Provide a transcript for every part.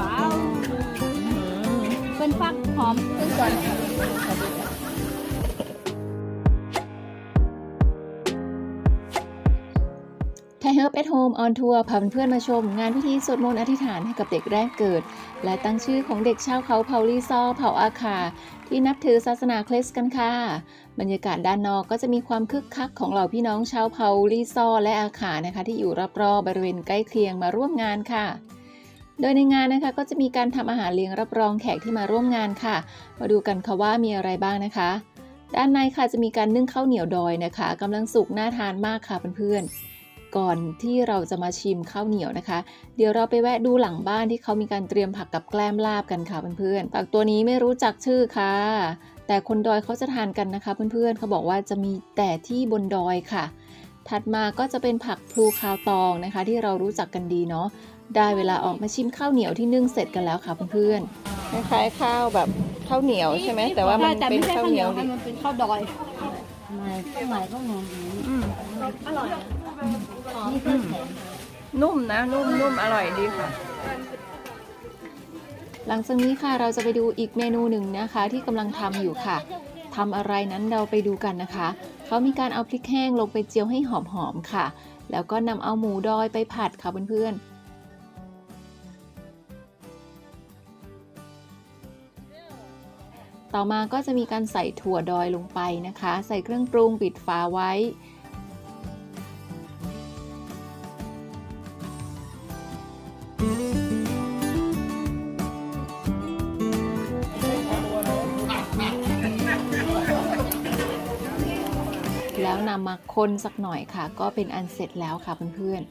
ว้าว เป็นฟักหอมขึ้นก่อน ไทยเฮิร์บแอทโฮมออนทัวร์พาเพื่อนมาชม งานพิธีสวดมนต์อธิษฐานให้กับเด็กแรกเกิด และตั้งชื่อของเด็กชาวเขาเผ่าลีซอเผ่าอาคา ที่นับถือศาสนาคริสต์กันค่ะ บรรยากาศด้านนอกก็จะมีความคึกคักของเหล่าพี่น้องชาวเผ่าลีซอและอาคานะคะ ที่อยู่รอบๆบริเวณใกล้เคียงมาร่วมงานค่ะโดยในงานนะคะก็จะมีการทำอาหารเลี้ยงรับรองแขกที่มาร่วมงานค่ะ มาดูกันค่ะว่ามีอะไรบ้างนะคะ ด้านในค่ะจะมีการนึ่งข้าวเหนียวดอยนะคะกำลังสุกน่าทานมากค่ะเพื่อนๆ ก่อนที่เราจะมาชิมข้าวเหนียวนะคะ เดี๋ยวเราไปแวะดูหลังบ้านที่เขามีการเตรียมผักกับแกล้มลาบกันค่ะเพื่อนๆผักตัวนี้ไม่รู้จักชื่อค่ะ แต่คนดอยเขาจะทานกันนะคะ เพื่อนๆเขาบอกว่าจะมีแต่ที่บนดอยค่ะ ถัดมาก็จะเป็นผักพลูคาวตองนะคะ ที่เรารู้จักกันดีเนาะได้เวลาออกมาชิมข้าวเหนียวที่นึ่งเสร็จกันแล้วค่ะเพื่อนๆคล้ายๆข้าวแบบข้าวเหนียวใช่ไหมแต่ว่ามันแต่เป็นไม่ใช่ข้าวข้าวเหเหนีนียยววค่ะมันเป็นข้าวดอยใหม่ข้าวใหม่ข้าวหอมอืมอร่อย นุ่มนะ นุ่มนุ่มอร่อยดีค่ะ หลังจากนี้ค่ะเราจะไปดูอีกเมนูหนึ่งนะคะ ที่กำลังทำอยู่ค่ะทำอะไรนั้นเราไปดูกันนะคะ เขามีการเอาพริกแห้งลงไปเจียวให้หอมๆค่ะ แล้วก็นำเอาหมูดอยไปผัดค่ะเพื่อนๆต่อมาก็จะมีการใส่ถั่วดอยลงไปนะคะ ใส่เครื่องปรุงปิดฝาไว้ แล้วนำมาคนสักหน่อยค่ะ ก็เป็นอันเสร็จแล้วค่ะเพื่อนๆ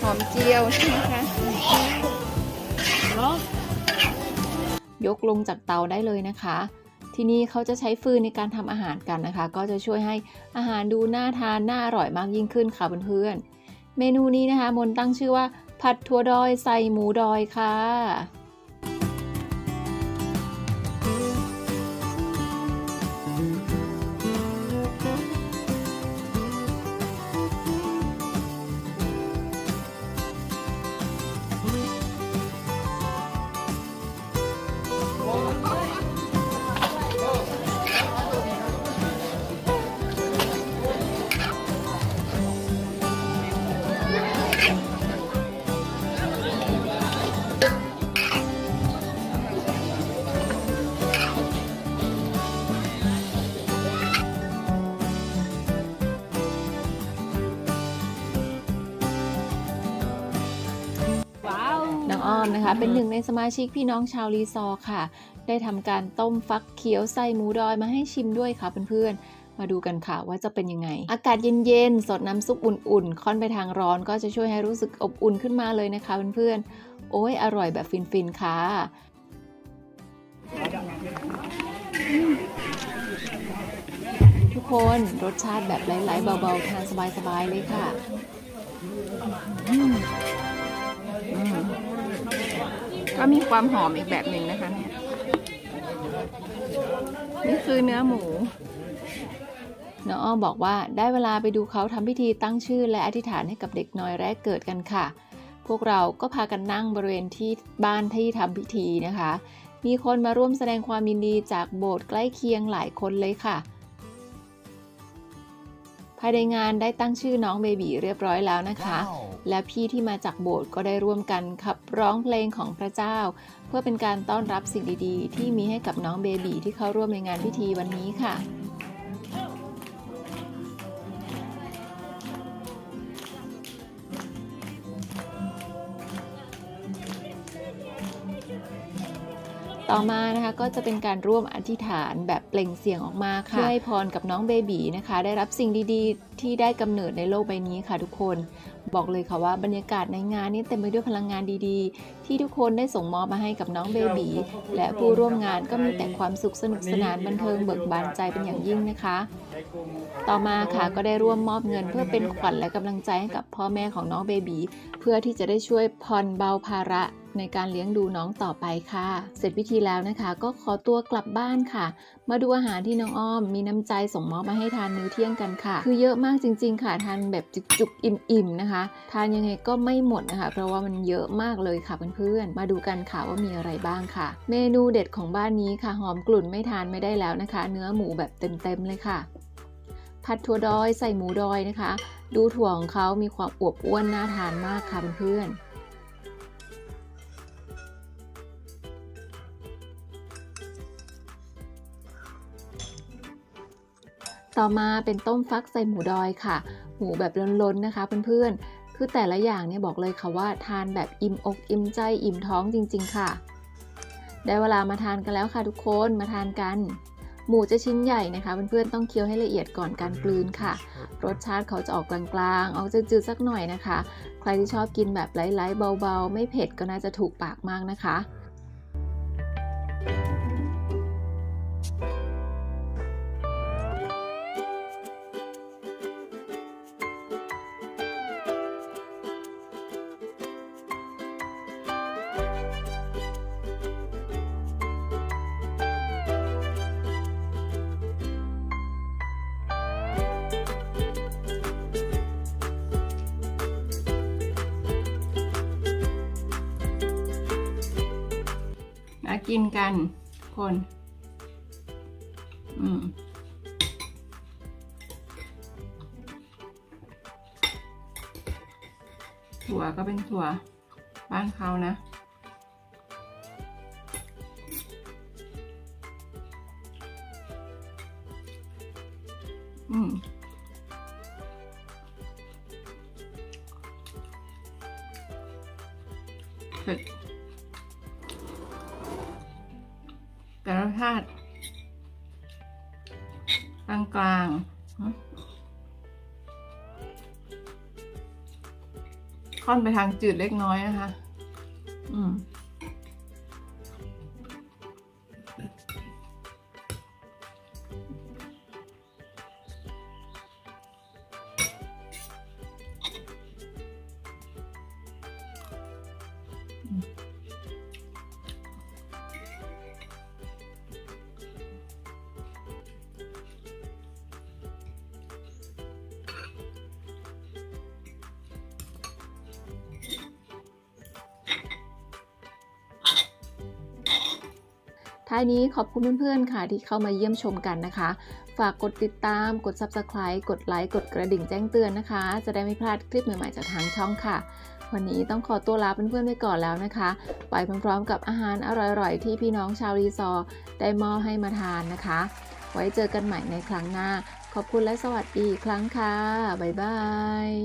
หอมเจียวใช่ไหมคะยกลงจากเตาได้เลยนะคะ ที่นี่เขาจะใช้ฟืนในการทำอาหารกันนะคะ ก็จะช่วยให้อาหารดูน่าทานน่าอร่อยมากยิ่งขึ้นค่ะเพื่อนๆเมนูนี้นะคะ มนตั้งชื่อว่า ผัดถั่วดอยใส่หมูดอยค่ะ องอ้อมนะคะ เป็นหนึ่งในสมาชิกพี่น้องชาวรีซอร์ค่ะ ได้ทำการต้มฟักเขียวใส่หมูดอยมาให้ชิมด้วยค่ะเพื่อนๆ มาดูกันค่ะว่าจะเป็นยังไง อากาศเย็นๆ สดน้ำซุปอุ่นๆ ค่อนไปทางร้อนก็จะช่วยให้รู้สึกอบอุ่นขึ้นมาเลยนะคะเพื่อนๆ โอ้ยอร่อยแบบฟินๆ ค่ะทุกคนรสชาติแบบไหลๆเบาๆ ทานสบายๆ เลยค่ะ อืมอืม ก็มีความหอมอีกแบบหนึ่งนะคะเนี่ยนี่คือเนื้อหมูน้องอ้อบอกว่าได้เวลาไปดูเขาทำพิธีตั้งชื่อและอธิษฐานให้กับเด็กน้อยแรกเกิดกันค่ะ พวกเราก็พากันนั่งบริเวณที่บ้านที่ทำพิธีนะคะ มีคนมาร่วมแสดงความยินดีจากโบสถ์ใกล้เคียงหลายคนเลยค่ะ ภายในงานได้ตั้งชื่อน้องเบบีเรียบร้อยแล้วนะคะและพี่ที่มาจากโบสถ์ก็ได้ร่วมกันขับร้องเพลงของพระเจ้า เพื่อเป็นการต้อนรับสิ่งดีๆ ที่มีให้กับน้องเบบีที่เข้าร่วมในงานพิธีวันนี้ค่ะ ต่อมานะคะก็จะเป็นการร่วมอธิษฐานแบบเปล่งเสียงออกมาค่ะเพื่อให้พรกับน้องเบบีนะคะ ได้รับสิ่งดีๆ ที่ได้กำเนิดในโลกใบนี้ค่ะทุกคน บอกเลยค่ะว่าบรรยากาศในงานนี้เต็มไปด้วยพลังงานดีๆ ที่ทุกคนได้ส่งมอบมาให้กับน้องเบบีและผู้ร่วมงานก็มีแต่ความสุขสนุกสนานบันเทิงเบิกบานใจเป็นอย่างยิ่งนะคะ ต่อมาค่ะก็ได้ร่วมมอบเงินเพื่อเป็นขวัญและกำลังใจให้กับพ่อแม่ของน้องเบบีเพื่อที่จะได้ช่วยผ่อนเบาภาระในการเลี้ยงดูน้องต่อไปค่ะ เสร็จพิธีแล้วนะคะ ก็ขอตัวกลับบ้านค่ะมาดูอาหารที่น้องอ้อมมีน้ำใจส่งมอบมาให้ทานมื้อเที่ยงกันค่ะ คือเยอะมากจริง ๆ ค่ะทานแบบจุกๆอิ่มๆนะคะ ทานยังไงก็ไม่หมดนะคะ เพราะว่ามันเยอะมากเลยค่ะเพื่อนๆมาดูกันค่ะว่ามีอะไรบ้างค่ะ เมนูเด็ดของบ้านนี้ค่ะหอมกลุ่นไม่ทานไม่ได้แล้วนะคะ เนื้อหมูแบบเต็มๆเลยค่ะ ผัดถั่วดอยใส่หมูดอยนะคะ ดูถั่วของเขามีความอวบอ้วนน่าทานมากค่ะเพื่อนๆ ต่อมาเป็นต้มฟักใส่หมูดอยค่ะ หมูแบบล้นๆนะคะเพื่อนๆ คือแต่ละอย่างเนี่ยบอกเลยค่ะว่าทานแบบอิ่มอกอิ่มใจอิ่มท้องจริง ๆ ค่ะ ได้เวลามาทานกันแล้วค่ะทุกคนมาทานกัน หมูจะชิ้นใหญ่นะคะเพื่อนๆต้องเคี้ยวให้ละเอียดก่อนการกลืนค่ะ รสชาติเขาจะออกกลางๆ ออกจืดๆสักหน่อยนะคะ ใครที่ชอบกินแบบไร้ๆเบาๆ ไม่เผ็ดก็น่าจะถูกปากมากนะคะมา กินกันคน อืมถั่วก็เป็นถั่วบ้านเขานะ อืมเผ็ด ชาติกลางกลางๆค่อนไปทางจืดเล็กน้อยนะคะ อืม ท้ายนี้ขอบคุณเพื่อนๆ ค่ะที่เข้ามาเยี่ยมชมกันนะคะ ฝากกดติดตาม กด Subscribe กดไลค์ กดกระดิ่งแจ้งเตือนนะคะ จะได้ไม่พลาดคลิปใหม่ๆจากทางช่องค่ะ วันนี้ต้องขอตัวลาเพื่อนๆไปก่อนแล้วนะคะ ไปพร้อมๆ กับอาหารอร่อยๆ ที่พี่น้องชาวรีซอร์ได้มอบให้มาทานนะคะ ไว้เจอกันใหม่ในครั้งหน้า ขอบคุณและสวัสดีอีกครั้งค่ะ บ๊ายบาย